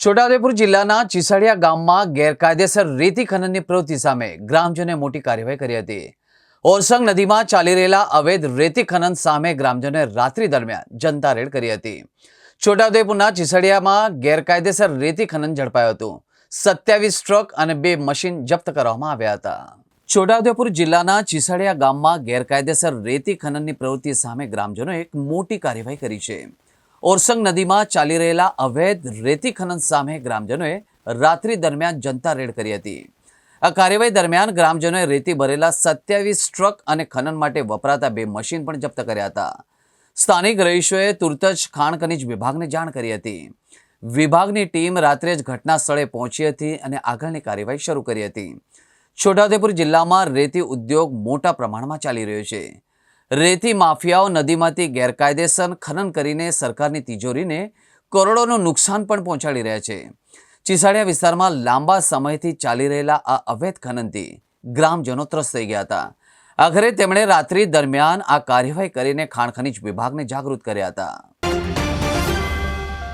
છોટાઉદેપુર જિલ્લાના ચીસડિયા ગામમાં ગેરકાયદેસર રેતી ખનનની પ્રવૃત્તિ સામે ગ્રામજનોએ મોટી કાર્યવાહી કરી હતી. ઓરસંગ નદીમાં ચાલી રહેલા અવૈધ રેતી ખનન સામે ગ્રામજનોએ રાત્રિ દરમિયાન જનતા રેડ કરી હતી. છોટાઉદેપુરના ચીસડિયામાં ગેરકાયદેસર રેતી ખનન ઝડપાયું હતું. સત્યાવીસ ટ્રક અને બે મશીન જપ્ત કરવામાં આવ્યા હતા. છોટાઉદેપુર જિલ્લાના ચીસડિયા ગામમાં ગેરકાયદેસર રેતી ખનનની પ્રવૃત્તિ સામે ગ્રામજનોએ એક મોટી કાર્યવાહી કરી છે. ઓરસંગ નદીમાં ચાલી રહેલા અવૈધ રેતી ખનન સામે ગ્રામજનોએ રાત્રિ દરમિયાન જનતા રેડ કરી હતી. આ કાર્યવાહી દરમિયાન ગ્રામજનોએ રેતી ભરેલા સત્યાવીસ ટ્રક અને ખનન માટે વપરાતા બે મશીન પણ જપ્ત કર્યા હતા. સ્થાનિક રહીશોએ તુરત જ ખાણ ખનીજ વિભાગને જાણ કરી હતી. વિભાગની ટીમ રાત્રે જ ઘટના સ્થળે પહોંચી હતી અને આગળની કાર્યવાહી શરૂ કરી હતી. છોટાઉદેપુર જિલ્લામાં રેતી ઉદ્યોગ મોટા પ્રમાણમાં ચાલી રહ્યો છે. રેતી માફિયાઓ નદીમાંથી ગેરકાયદેસર ખનન કરીને સરકારની તિજોરીને કરોડોનું નુકસાન પણ પહોંચાડી રહ્યા છે. ચીસાડિયા વિસ્તારમાં લાંબા સમયથી ચાલી રહેલા આ અવૈધ ખનનથી ગ્રામજનો ત્રસ્ત થઈ ગયા હતા. આખરે તેમણે રાત્રિ દરમિયાન આ કાર્યવાહી કરીને ખાણ ખનીજ વિભાગને જાગૃત કર્યા હતા.